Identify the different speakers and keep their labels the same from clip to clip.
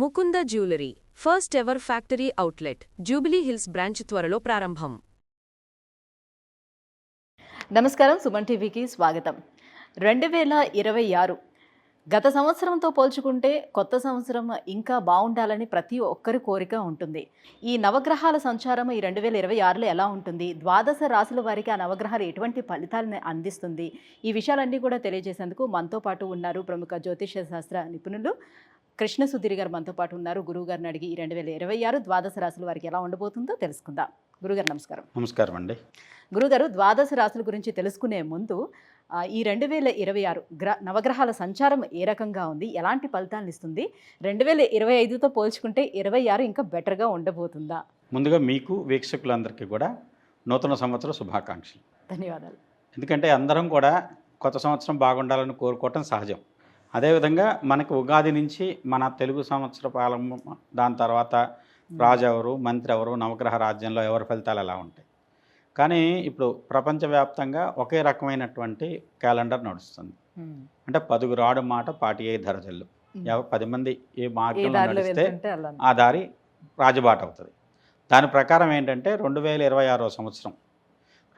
Speaker 1: Mukunda jewellery first ever factory outlet Jubilee Hills branch త్వరలో ప్రారంభం.
Speaker 2: నమస్కారం సుమన్ టీవీకి స్వాగతం. రెండు వేల ఇరవై ఆరు గత సంవత్సరంతో పోల్చుకుంటే కొత్త సంవత్సరం ఇంకా బాగుండాలని ప్రతి ఒక్కరి కోరిక ఉంటుంది. ఈ నవగ్రహాల సంచారం ఈ రెండు వేల ఇరవై ఆరులో ఎలా ఉంటుంది? ద్వాదశ రాశుల వారికి ఆ నవగ్రహాలు ఎటువంటి ఫలితాలను అందిస్తుంది? ఈ విషయాలన్నీ కూడా తెలియజేసేందుకు మనతో పాటు ఉన్నారు ప్రముఖ జ్యోతిష శాస్త్ర నిపుణులు కృష్ణ సుధీర్ గారు మనతో పాటు ఉన్నారు. గురువు గారిని అడిగి ఈ రెండు వేల ఇరవై ఆరు ద్వాదశ రాశుల వారికి ఎలా ఉండబోతుందో తెలుసుకుందాం. గురుగారు నమస్కారం.
Speaker 3: నమస్కారం అండి.
Speaker 2: గురుగారు ద్వాదశ రాశుల గురించి తెలుసుకునే ముందు ఈ రెండు వేల ఇరవై ఆరు గ్ర నవగ్రహాల సంచారం ఏ రకంగా ఉంది? ఎలాంటి ఫలితాలను ఇస్తుంది? రెండు వేల ఇరవై ఐదుతో పోల్చుకుంటే ఇరవై ఆరు ఇంకా బెటర్గా ఉండబోతుందా?
Speaker 3: ముందుగా మీకు వీక్షకులందరికీ కూడా నూతన సంవత్సర శుభాకాంక్షలు.
Speaker 2: ధన్యవాదాలు.
Speaker 3: ఎందుకంటే అందరం కూడా కొత్త సంవత్సరం బాగుండాలని కోరుకోవటం సహజం. అదేవిధంగా మనకు ఉగాది నుంచి మన తెలుగు సంవత్సర పాలన దాని తర్వాత రాజు ఎవరు మంత్రి ఎవరు నవగ్రహ రాజ్యంలో ఎవరి ఫలితాలు ఎలా ఉంటాయి? కానీ ఇప్పుడు ప్రపంచవ్యాప్తంగా ఒకే రకమైనటువంటి క్యాలెండర్ నడుస్తుంది. అంటే పదుగురు ఆడు మాట పాటి ఏ ధరజల్లు. పది మంది ఏ మార్గంలో నడిస్తే ఆ దారి రాజబాట అవుతుంది. దాని ప్రకారం ఏంటంటే రెండు వేల ఇరవై ఆరో సంవత్సరం.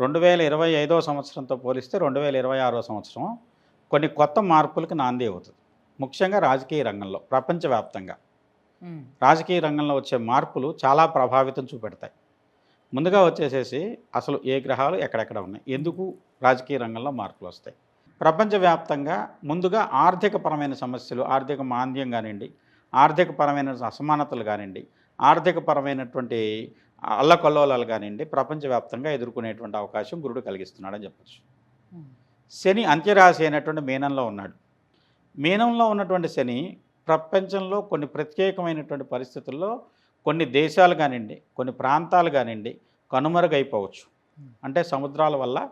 Speaker 3: రెండు వేల ఇరవై ఐదో సంవత్సరంతో పోలిస్తే రెండు వేల ఇరవై ఆరో సంవత్సరం కొన్ని కొత్త మార్పులకు నాంది అవుతుంది. ముఖ్యంగా రాజకీయ రంగంలో ప్రపంచవ్యాప్తంగా. రాజకీయ రంగంలో వచ్చే మార్పులు చాలా ప్రభావితం చూపెడతాయి. ముందుగా వచ్చేసేసి అసలు ఏ గ్రహాలు ఎక్కడెక్కడ ఉన్నాయి? ఎందుకు రాజకీయ రంగంలో మార్పులు వస్తాయి? ప్రపంచవ్యాప్తంగా ముందుగా ఆర్థికపరమైన సమస్యలు ఆర్థిక మాంద్యం కానివ్వండి ఆర్థికపరమైన అసమానతలు కానివ్వండి ఆర్థికపరమైనటువంటి అల్లకల్లోలాలు కానివ్వండి ప్రపంచవ్యాప్తంగా ఎదుర్కొనేటువంటి అవకాశం గురుడు కలిగిస్తున్నాడని చెప్పచ్చు. శని అంత్యరాశి అయినటువంటి మీనంలో ఉన్నాడు. మీనంలో ఉన్నటువంటి శని ప్రపంచంలో కొన్ని ప్రత్యేకమైనటువంటి పరిస్థితుల్లో కొన్ని దేశాలు కానివ్వండి కొన్ని ప్రాంతాలు కానివ్వండి కనుమరుగైపోవచ్చు. అంటే సముద్రాల వల్ల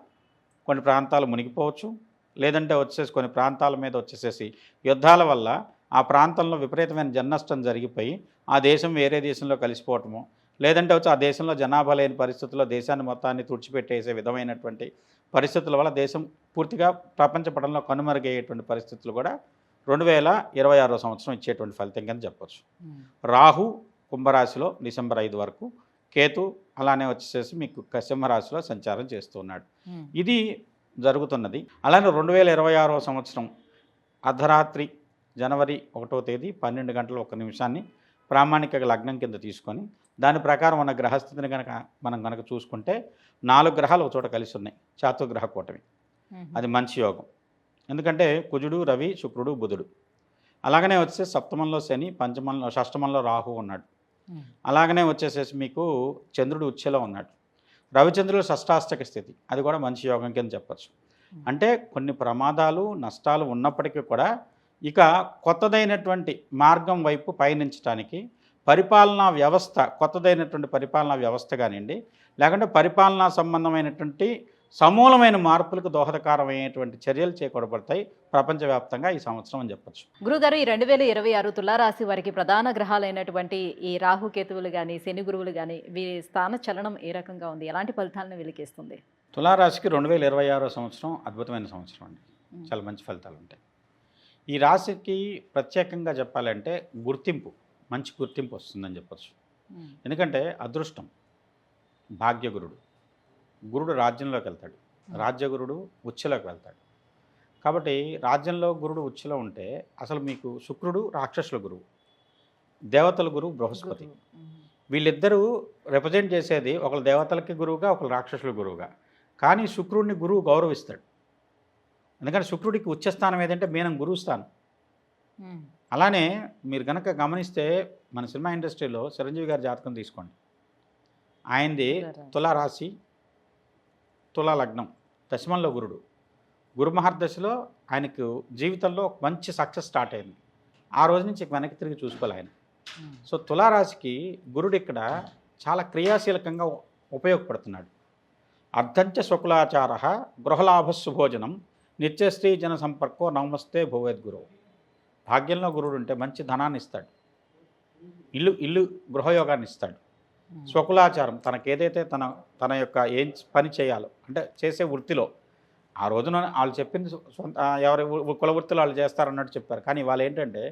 Speaker 3: కొన్ని ప్రాంతాలు మునిగిపోవచ్చు. లేదంటే వచ్చేసి కొన్ని ప్రాంతాల మీద వచ్చేసేసి యుద్ధాల వల్ల ఆ ప్రాంతంలో విపరీతమైన జన్నష్టం జరిగిపోయి ఆ దేశం వేరే దేశంలో కలిసిపోవటము లేదంటే వచ్చి ఆ దేశంలో జనాభా లేని పరిస్థితుల్లో దేశాన్ని మొత్తాన్ని తుడిచిపెట్టేసే విధమైనటువంటి పరిస్థితుల వల్ల దేశం పూర్తిగా ప్రపంచ పటంలో కనుమరుగయ్యేటువంటి పరిస్థితులు కూడా రెండు వేల ఇరవై ఆరో సంవత్సరం ఇచ్చేటువంటి ఫలితం కింద చెప్పొచ్చు
Speaker 2: ఉమ్.
Speaker 3: రాహు కుంభరాశిలో డిసెంబర్ ఐదు వరకు కేతు అలానే వచ్చేసేసి మీకు సింహరాశిలో సంచారం చేస్తున్నాడు
Speaker 2: ఉమ్.
Speaker 3: ఇది జరుగుతున్నది అలానే రెండు వేల ఇరవై ఆరో సంవత్సరం అర్ధరాత్రి జనవరి ఒకటో తేదీ పన్నెండు గంటల ఒక నిమిషాన్ని ప్రామాణిక లగ్నం కింద తీసుకొని దాని ప్రకారం ఉన్న గ్రహస్థితిని కనుక మనం కనుక చూసుకుంటే నాలుగు గ్రహాలు ఒక చోట కలిసి ఉన్నాయి. చాతుర్గ్రహ కూటమి. అది మంచి యోగం. ఎందుకంటే కుజుడు రవి శుక్రుడు బుధుడు. అలాగనే వచ్చే సప్తమంలో శని పంచమంలో షష్టమంలో రాహు ఉన్నాడు. అలాగనే వచ్చేసేసి మీకు చంద్రుడు ఉచ్ఛలో ఉన్నాడు. రవిచంద్రుడు షష్టాష్టక స్థితి. అది కూడా మంచి యోగం కింద చెప్పచ్చు. అంటే కొన్ని ప్రమాదాలు నష్టాలు ఉన్నప్పటికీ కూడా ఇక కొత్తదైనటువంటి మార్గం వైపు పయనించడానికి పరిపాలనా వ్యవస్థ కొత్తదైనటువంటి పరిపాలనా వ్యవస్థ కానివ్వండి లేకుంటే పరిపాలనా సంబంధమైనటువంటి సమూలమైన మార్పులకు దోహదకారమైనటువంటి చర్యలు చేకూడబడతాయి ప్రపంచవ్యాప్తంగా ఈ సంవత్సరం అని చెప్పచ్చు.
Speaker 2: గురుగారు ఈ రెండు వేల ఇరవై ఆరు తులారాశి వారికి ప్రధాన గ్రహాలైనటువంటి ఈ రాహుకేతువులు కానీ శని గురువులు కానీ వీరి స్థాన చలనం ఏ రకంగా ఉంది? ఎలాంటి ఫలితాలను వెలికిస్తుంది?
Speaker 3: తులారాశికి రెండు వేల ఇరవై ఆరో సంవత్సరం అద్భుతమైన సంవత్సరం అండి. చాలా మంచి ఫలితాలు ఉంటాయి. ఈ రాశికి ప్రత్యేకంగా చెప్పాలంటే గుర్తింపు మంచి గుర్తింపు వస్తుందని చెప్పచ్చు. ఎందుకంటే అదృష్టం భాగ్యగురుడు. గురుడు రాజ్యంలోకి వెళ్తాడు. రాజ్యగురుడు ఉచ్ఛలోకి వెళ్తాడు. కాబట్టి రాజ్యంలో గురుడు ఉచ్ఛలో ఉంటే అసలు మీకు శుక్రుడు రాక్షసుల గురువు దేవతల గురువు బృహస్పతి. వీళ్ళిద్దరూ రిప్రజెంట్ చేసేది ఒకరు దేవతలకి గురువుగా ఒకరు రాక్షసుల గురువుగా. కానీ శుక్రుడిని గురువు గౌరవిస్తాడు. ఎందుకంటే శుక్రుడికి ఉచ్చస్థానం ఏదంటే మీనం గురువు స్థానం
Speaker 2: ఉమ్.
Speaker 3: అలానే మీరు కనుక గమనిస్తే మన సినిమా ఇండస్ట్రీలో చిరంజీవి గారి జాతకం తీసుకోండి ఆయనది
Speaker 2: తులారాశి.
Speaker 3: తులా లగ్నం దశమంలో గురుడు గురు మహర్దశలో ఆయనకు జీవితంలో మంచి సక్సెస్ స్టార్ట్ అయింది ఆ రోజు నుంచి వెనక్కి తిరిగి చూసుకోవాలి ఆయన. సో తులారాశికి గురుడు ఇక్కడ చాలా క్రియాశీలకంగా ఉపయోగపడుతున్నాడు అర్ధంచ శుక్లాచార గృహలాభ సుభోజనం నిత్యశ్రీ జన సంపర్కో నమస్తే భూవేద్గురు భాగ్యంలో గురుడు ఉంటే మంచి ధనాన్ని ఇస్తాడు ఇల్లు ఇల్లు గృహయోగాన్ని ఇస్తాడు. స్వకులాచారం తనకు ఏదైతే తన తన యొక్క ఏం పని చేయాలో అంటే చేసే వృత్తిలో ఆ రోజున వాళ్ళు చెప్పింది సొంత ఎవరి కుల వృత్తులు వాళ్ళు చేస్తారన్నట్టు చెప్పారు. కానీ వాళ్ళు ఏంటంటే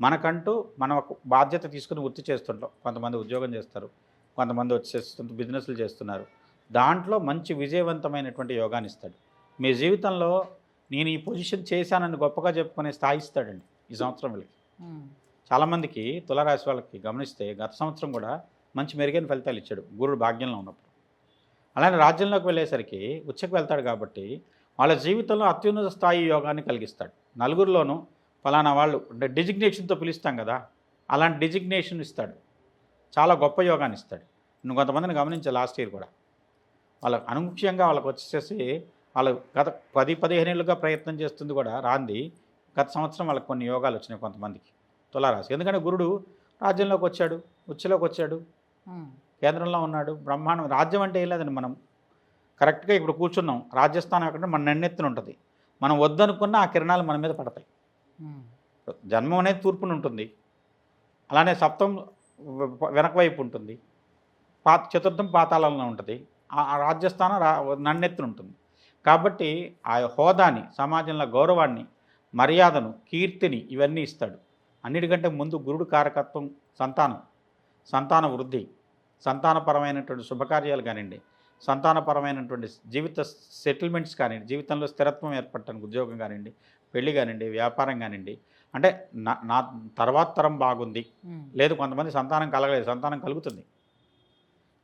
Speaker 3: మనకంటూ మనం ఒక బాధ్యత తీసుకుని వృత్తి చేస్తుంటాం. కొంతమంది ఉద్యోగం చేస్తారు కొంతమంది వచ్చేస్తుంటే బిజినెస్లు చేస్తున్నారు. దాంట్లో మంచి విజయవంతమైనటువంటి యోగాన్ని ఇస్తాడు మీ జీవితంలో నేను ఈ పొజిషన్ చేశానని గొప్పగా చెప్పుకునే స్థాయి ఇస్తాడండి ఈ సంవత్సరం వీళ్ళకి. చాలామందికి తులారాశి వాళ్ళకి గమనిస్తే గత సంవత్సరం కూడా మంచి మెరుగైన ఫలితాలు ఇచ్చాడు గురుడు భాగ్యంలో ఉన్నప్పుడు. అలానే రాజ్యంలోకి వెళ్ళేసరికి ఉచ్చకు వెళ్తాడు కాబట్టి వాళ్ళ జీవితంలో అత్యున్నత స్థాయి యోగాన్ని కలిగిస్తాడు. నలుగురిలోనూ ఫలానా వాళ్ళు అంటే డిజిగ్నేషన్తో పిలుస్తాం కదా అలాంటి డిజిగ్నేషన్ ఇస్తాడు. చాలా గొప్ప యోగాన్ని ఇస్తాడు. నువ్వు కొంతమందిని గమనించే లాస్ట్ ఇయర్ కూడా. వాళ్ళకి అనుముఖ్యంగా వాళ్ళకి వచ్చేసి వాళ్ళు గత పది పదిహేను ఏళ్ళుగా ప్రయత్నం చేస్తుంది కూడా రాంది. గత సంవత్సరం వాళ్ళకి కొన్ని యోగాలు వచ్చినాయి కొంతమందికి. తులారాశి. ఎందుకంటే గురుడు రాజ్యంలోకి వచ్చాడు ఉచ్చలోకి వచ్చాడు కేంద్రంలో ఉన్నాడు బ్రహ్మాండం రాజ్యం అంటే ఏం లేదండి మనం. కరెక్ట్గా ఇప్పుడు కూర్చున్నాం. రాజ్యస్థానం ఎక్కడ మన నన్నెత్తున ఉంటుంది. మనం వద్దనుకున్న ఆ కిరణాలు మన మీద పడతాయి. జన్మం అనేది తూర్పున ఉంటుంది. అలానే సప్తం వెనక వైపు ఉంటుంది. పా చతుర్థం పాతాళంలో ఉంటుంది. ఆ ఆ రాజ్యస్థానం రా నన్నెత్తున ఉంటుంది. కాబట్టి ఆ హోదాని సమాజంలో గౌరవాన్ని మర్యాదను కీర్తిని ఇవన్నీ ఇస్తాడు. అన్నిటికంటే ముందు గురుడు కారకత్వం సంతానం సంతాన వృద్ధి సంతానపరమైనటువంటి శుభకార్యాలు కానివ్వండి సంతానపరమైనటువంటి జీవిత సెటిల్మెంట్స్ కానివ్వండి జీవితంలో స్థిరత్వం ఏర్పడటానికి ఉద్యోగం కానివ్వండి పెళ్ళి కానివ్వండి వ్యాపారం కానివ్వండి అంటే నా నా తర్వాత తరం బాగుంది. లేదు కొంతమంది సంతానం కలగలేదు సంతానం కలుగుతుంది.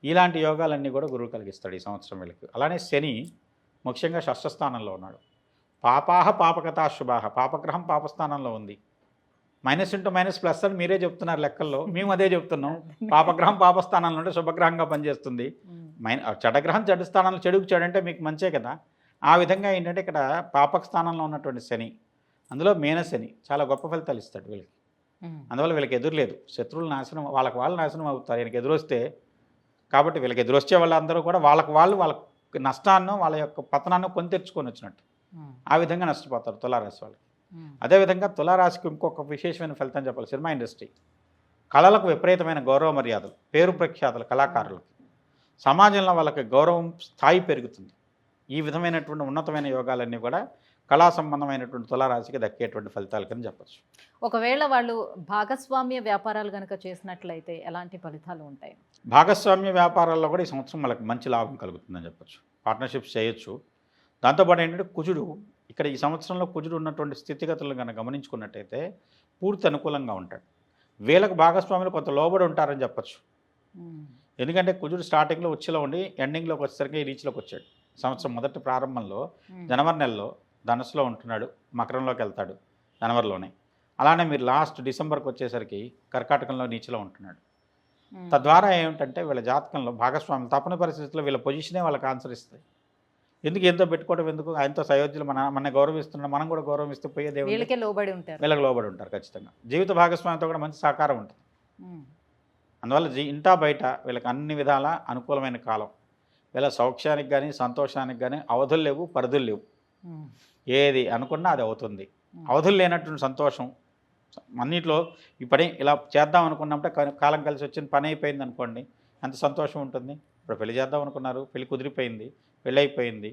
Speaker 3: ఇలాంటి యోగాలన్నీ కూడా గురువు కలిగిస్తాడు ఈ సంవత్సరం వీళ్ళకి. అలానే శని ముఖ్యంగా షష్ఠస్థానంలో ఉన్నాడు. పాపాహ పాపకథా శుభాహ పాపగ్రహం పాపస్థానంలో ఉంది. మైనస్ ఇంటూ మైనస్ ప్లస్ అని మీరే చెప్తున్నారు లెక్కల్లో. మేము అదే చెప్తున్నాం. పాపగ్రహం పాపస్థానంలో ఉంటే శుభగ్రహంగా పనిచేస్తుంది. మైన చెడగ్రహం చెడు స్థానంలో చెడుకు చెడంటే మీకు మంచే కదా. ఆ విధంగా ఏంటంటే ఇక్కడ పాపక స్థానంలో ఉన్నటువంటి శని అందులో మేన శని చాలా గొప్ప ఫలితాలు ఇస్తాడు వీళ్ళకి. అందువల్ల వీళ్ళకి ఎదురు లేదు శత్రువులు నాశనం వాళ్ళకి వాళ్ళు నాశనం అవుతారు. ఈయనకి ఎదురొస్తే కాబట్టి వీళ్ళకి ఎదురొచ్చే వాళ్ళందరూ కూడా వాళ్ళకి వాళ్ళు వాళ్ళ నష్టాన్ని వాళ్ళ యొక్క పతనాన్ని కొని తెచ్చుకొని వచ్చినట్టు. ఆ విధంగా నష్టపోతారు తులారాశి వాళ్ళకి.
Speaker 2: ఉమ్,
Speaker 3: అదేవిధంగా తులారాశికి ఇంకొక విశేషమైన ఫలితం చెప్పాలి. Cinema industry. కళలకు విపరీతమైన గౌరవ మర్యాదలు పేరు ప్రఖ్యాతులు కళాకారులకు. సమాజంలో వాళ్ళకి గౌరవం స్థాయి పెరుగుతుంది. ఈ విధమైనటువంటి ఉన్నతమైన యోగాలన్నీ కూడా కళా సంబంధమైనటువంటి తులారాశికి దక్కేటువంటి ఫలితాలు కింద చెప్పచ్చు.
Speaker 2: ఒకవేళ వాళ్ళు భాగస్వామ్య వ్యాపారాలు కనుక చేసినట్లయితే ఎలాంటి ఫలితాలు ఉంటాయి?
Speaker 3: భాగస్వామ్య వ్యాపారాల్లో కూడా ఈ సంవత్సరం వాళ్ళకి మంచి లాభం కలుగుతుందని చెప్పచ్చు. పార్ట్నర్షిప్స్ చేయొచ్చు. దాంతోపాటు ఏంటంటే కుజుడు ఇక్కడ ఈ సంవత్సరంలో కుజుడు ఉన్నటువంటి స్థితిగతులను కనుక గమనించుకున్నట్టయితే పూర్తి అనుకూలంగా ఉంటాడు. వీళ్ళకి భాగస్వాములు కొంత లోబడి ఉంటారని చెప్పచ్చు. ఎందుకంటే కుజుడు స్టార్టింగ్లో ఉచ్చిలో ఉండి ఎండింగ్లోకి వచ్చేసరికి రీచ్లోకి వచ్చాడు. సంవత్సరం మొదటి ప్రారంభంలో జనవరి నెలలో ధనుసులో ఉంటున్నాడు మకరంలోకి వెళ్తాడు జనవరిలోనే. అలానే మీరు లాస్ట్ డిసెంబర్కి వచ్చేసరికి కర్కాటకంలో నీచిలో ఉంటున్నాడు. తద్వారా ఏమిటంటే వీళ్ళ జాతకంలో భాగస్వామి తప్పని పరిస్థితుల్లో వీళ్ళ పొజిషనే వాళ్ళకి ఆన్సర్ ఇస్తాయి. ఎందుకు ఎంతో పెట్టుకోవడం ఎందుకు? ఆయనతో సయోధ్యులు మన మన గౌరవిస్తున్నాం మనం కూడా గౌరవిస్తూ పోయేది ఏముంది?
Speaker 2: వీళ్ళకే లోబడి ఉంటారు.
Speaker 3: వీళ్ళకి లోబడి ఉంటారు ఖచ్చితంగా. జీవిత భాగస్వామితో కూడా మంచి సహకారం ఉంటుంది. అందువల్ల జీ ఇంటా బయట వీళ్ళకి అన్ని విధాల అనుకూలమైన కాలం. వీళ్ళ సౌఖ్యానికి కానీ సంతోషానికి కానీ అవధులు లేవు పరిధులు లేవు. ఏది అనుకున్నా అది అవుతుంది. అవధులు లేనటువంటి సంతోషం. అన్నిట్లో ఈ పని ఇలా చేద్దాం అనుకున్నప్పుడే కాలం కలిసి వచ్చిన పని అయిపోయింది అనుకోండి ఎంత సంతోషం ఉంటుంది. ఇప్పుడు పెళ్ళి చేద్దాం అనుకున్నారు పెళ్ళి కుదిరిపోయింది పెళ్ళి అయిపోయింది.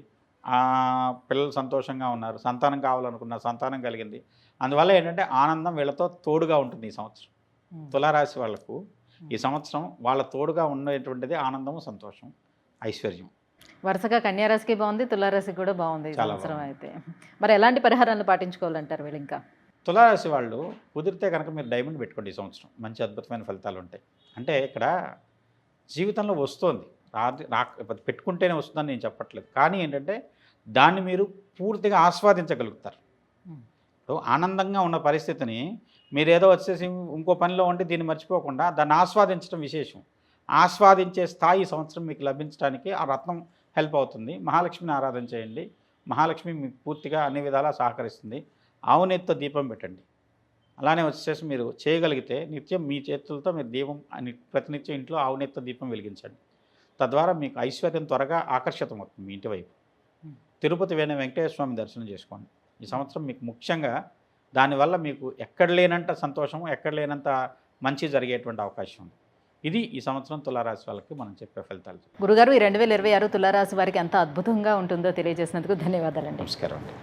Speaker 3: పిల్లలు సంతోషంగా ఉన్నారు సంతానం కావాలనుకున్నారు సంతానం కలిగింది. అందువల్ల ఏంటంటే ఆనందం వీళ్ళతో తోడుగా ఉంటుంది ఈ సంవత్సరం. తులారాశి వాళ్ళకు ఈ సంవత్సరం వాళ్ళ తోడుగా ఉండేటువంటిది ఆనందం సంతోషం ఐశ్వర్యం.
Speaker 2: వరుసగా కన్యారాశికి బాగుంది తులారాశికి కూడా బాగుంది సంవత్సరం. అయితే. మరి ఎలాంటి పరిహారాలు పాటించుకోవాలంటారు వీళ్ళు ఇంకా?
Speaker 3: తులారాశి వాళ్ళు కుదిరితే కనుక మీరు డైమండ్ పెట్టుకోండి ఈ సంవత్సరం. మంచి అద్భుతమైన ఫలితాలు ఉంటాయి. అంటే ఇక్కడ జీవితంలో వస్తుంది. రా పెట్టుకుంటేనే వస్తుందని నేను చెప్పట్లేదు. కానీ ఏంటంటే దాన్ని మీరు పూర్తిగా ఆస్వాదించగలుగుతారు. ఇప్పుడు ఆనందంగా ఉన్న పరిస్థితిని మీరు ఏదో వచ్చేసి ఇంకో పనిలో ఉండి దీన్ని మర్చిపోకుండా దాన్ని ఆస్వాదించడం విశేషం. ఆస్వాదించే స్థాయి సంవత్సరం మీకు లభించడానికి ఆ రత్నం హెల్ప్ అవుతుంది. మహాలక్ష్మిని ఆరాధన చేయండి. మహాలక్ష్మి మీకు పూర్తిగా అన్ని విధాలా సహకరిస్తుంది. ఆవునెత్తో దీపం పెట్టండి. అలానే వచ్చేసి మీరు చేయగలిగితే నిత్యం మీ చేతులతో మీరు దీపం అని ప్రతినిత్యం ఇంట్లో ఆవునెత్తో దీపం వెలిగించండి. తద్వారా మీకు ఐశ్వర్యం త్వరగా ఆకర్షితం అవుతుంది మీ ఇంటి వైపు. తిరుపతి వేణు వెంకటేశ్వర స్వామి దర్శనం చేసుకోండి. ఈ సంవత్సరం మీకు ముఖ్యంగా దానివల్ల మీకు ఎక్కడ లేనంత సంతోషం ఎక్కడ లేనంత మంచి జరిగేటువంటి అవకాశం ఉంది. ఇది ఈ సంవత్సరం తులారాశి వాళ్ళకి మనం చెప్పే ఫలితాలు
Speaker 2: గురుగారు ఈ రెండు వేల ఇరవై ఆరు తులారాశి వారికి ఎంత అద్భుతంగా ఉంటుందో తెలియజేసినందుకు ధన్యవాదాలండి.
Speaker 3: నమస్కారం అండి.